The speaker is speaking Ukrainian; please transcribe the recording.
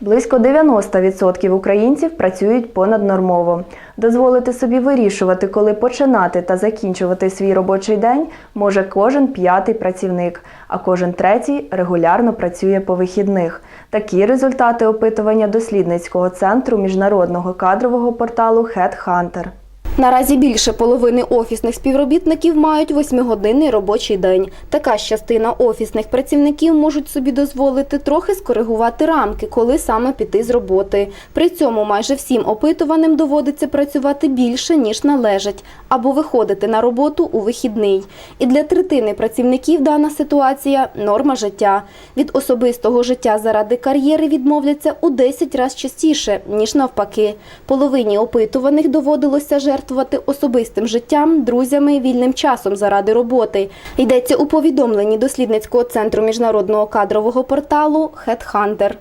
Близько 90% українців працюють понаднормово. Дозволити собі вирішувати, коли починати та закінчувати свій робочий день, може кожен п'ятий працівник, а кожен третій регулярно працює по вихідних. Такі результати опитування дослідницького центру міжнародного кадрового порталу HeadHunter. Наразі більше половини офісних співробітників мають восьмигодинний робочий день. Така ж частина офісних працівників можуть собі дозволити трохи скоригувати рамки, коли саме піти з роботи. При цьому майже всім опитуваним доводиться працювати більше, ніж належить, або виходити на роботу у вихідний. І для третини працівників дана ситуація норма життя. Від особистого життя заради кар'єри відмовляться у 10 разів частіше, ніж навпаки. Половині опитуваних доводилося жертвувати особистим життям, друзями, вільним часом заради роботи. Йдеться у повідомленні дослідницького центру міжнародного кадрового порталу HeadHunter.